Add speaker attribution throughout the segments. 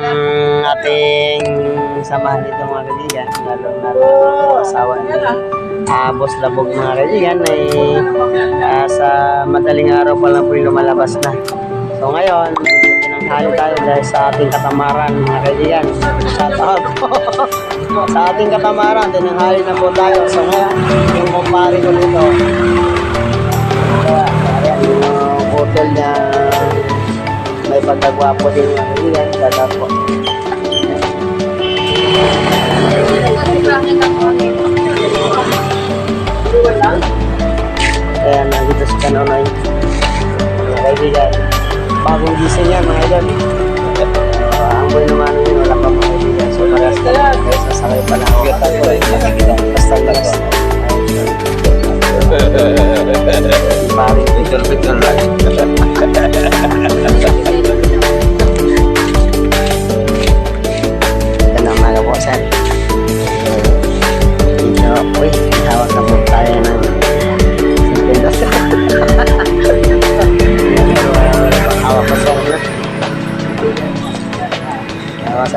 Speaker 1: Ang ating samahan dito mga kaibigan, lalo na ang asawa ni ah, Boss Labog mga kaibigan ay ah, sa madaling araw pa lang po lumalabas na. So ngayon, tinanghali tayo dahil sa ating katamaran mga kaibigan. Sa ating katamaran, tinanghali na po tayo. So ngayon, yung kumpare ko dito, kaya, ayan, yung hotel niya may pagkagwapo din mga kaibigan. Shout out po. Ayan, nandito si Kanonoy. Mga kaibigan. Bagong gising yan, mga idol. Uh, ang boy naman yun, wala pa mga kaibigan. So, parehas ka lang. Kaya sasakay pa lang ako. Basta basta.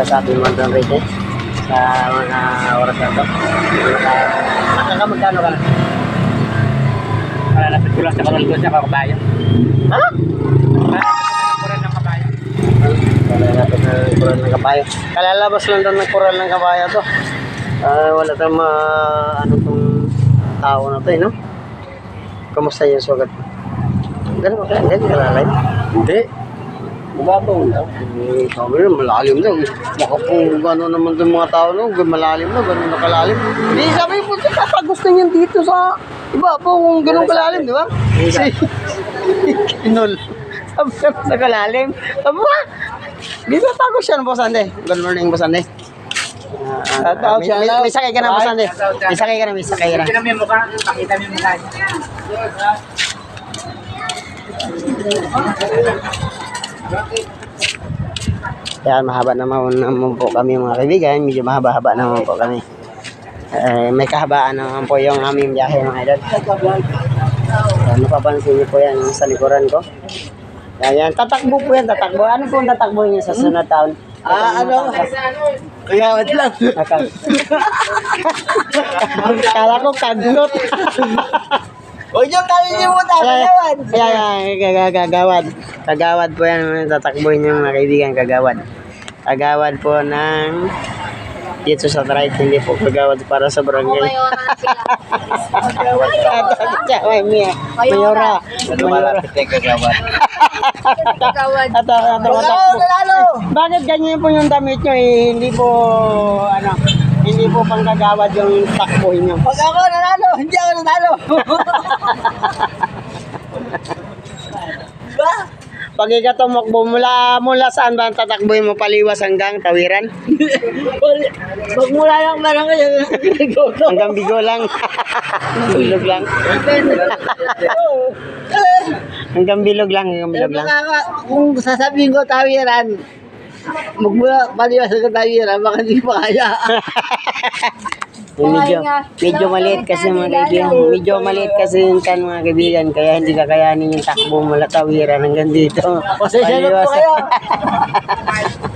Speaker 1: Ano masasabi mo doon, Ricky? Sa mga oras na ito? Nakakamagkano ka na?
Speaker 2: Malalapit ko lang sa karol ko sa kabayo.
Speaker 1: Ha?
Speaker 2: Malalapit ko lang ng kabayo.
Speaker 1: Kalalapit na ng kural ng kabayo. Kalalabas lang doon ng kural ng kabayo to. Ah, wala tayong ma... ano tong tao na to eh, no? Kamusta yung sugat? Ganun ba? Hindi ka lalay? Hindi. Mababaw lang. Eh, sabi na, malalim daw. Baka po gano'n naman itong mga tao no? Malalim na, gano'n na kalalim. Hindi, sabi po, tatagos na yan dito sa iba po kung gano'n kalalim, di ba? Si Kinol. Sabi na sa kalalim. Sabi ba? Dito tago siya ng Bosande. Good morning, Bosande. Uh, uh, may, may, may sakay ka na, Bosande. May sakay ka na, may sakay ka na.
Speaker 2: Pakita mo yung mukha. Pakita mo yung mukha.
Speaker 1: Kaya mahaba naman, naman po kami mga kaibigan. Medyo mahaba-haba naman po kami. Eh, may kahabaan naman po yung aming biyahe mga idol. Yan, mapapansin niyo po yan sa likuran ko. Yan, yan. Tatakbo po yan, tatakbo. Ano po ang tatakbo niyo sa sunod taon?
Speaker 2: Ah, ano? Kaya wait lang.
Speaker 1: Kala ko kaglot.
Speaker 2: Huwag yung kalilimutan.
Speaker 1: Kaya, kaya, kaya, kagawad. Kagawad po yan, tatakboy niyo mga kaibigan, kagawad. Kagawad po ng dito sa right, hindi po kagawad para sa barangay. Kagawad niya. Mayora. Mayora.
Speaker 2: Lumalapit na yung kagawad.
Speaker 1: Ato, ato, ato. Bakit ganyan po yung damit nyo eh, hindi po, ano, hindi po pangkagawad yung takbo nyo.
Speaker 2: Pag ako nanalo, hindi ako nanalo. ba?
Speaker 1: Pag ikaw tumakbo mula, mula saan ba ang tatakboy mo paliwas hanggang tawiran?
Speaker 2: Pag mula lang parang kayo.
Speaker 1: Hanggang bigo lang. bilog lang. hanggang bilog lang, hanggang bilog lang.
Speaker 2: Kung sasabihin ko tawiran, magmula paliwas sa tawiran, baka hindi makaya.
Speaker 1: Yung medyo, medyo maliit kasi mga kaibigan. Medyo maliit kasi yung kan mga kaibigan. Kaya hindi kakayanin yung takbo mula tawiran hanggang dito.
Speaker 2: Pasensya na po kayo.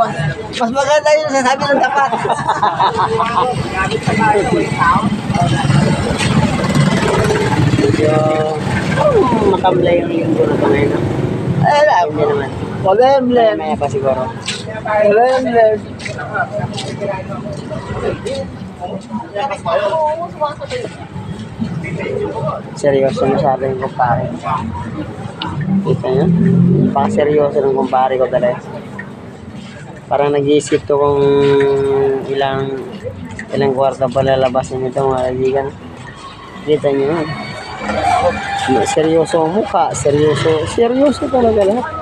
Speaker 2: Mas, maganda yung sasabi ng tapat.
Speaker 1: Medyo oh, matamlay yung linggo na ito ngayon.
Speaker 2: Ay, lang.
Speaker 1: Hindi naman.
Speaker 2: Problem,
Speaker 1: Maya pa siguro.
Speaker 2: problem.
Speaker 1: Seryoso masyado yung kumpare. Kita nyo? Pakaseryoso ng kumpare ko talaga. Parang nag-iisip to kung ilang ilang kwarta pa lalabasin nito mga kaibigan. Kita nyo. Seryoso ang mukha, seryoso, seryoso talaga lahat.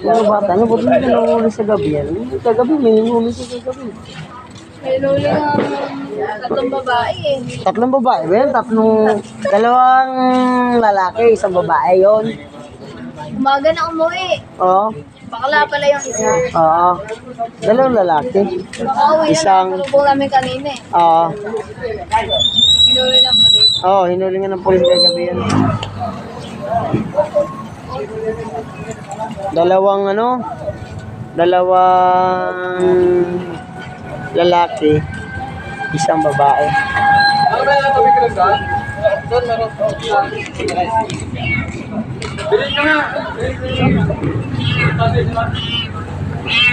Speaker 1: Mga bata, ano ba rin nanguhuli sa gabi yan? Kagabi, may nanguhuli sa kagabi.
Speaker 3: May ng tatlong babae eh.
Speaker 1: Tatlong babae ba yan? Tatlong, dalawang lalaki, isang babae yon.
Speaker 3: Umaga na umuwi.
Speaker 1: Oo.
Speaker 3: Bakla pala yung isa.
Speaker 1: Oo. Dalawang lalaki.
Speaker 3: Baka uwi
Speaker 1: Isang-
Speaker 3: na lang. Tulubong namin kanina eh.
Speaker 1: Oo.
Speaker 3: Hinuli ng polis.
Speaker 1: Oo, hinuli nga ng polis kagabi yan. Dalawang ano? Dalawang lalaki, isang babae.
Speaker 4: Ano ba yung tubig ko doon? Doon meron po. Bilhin.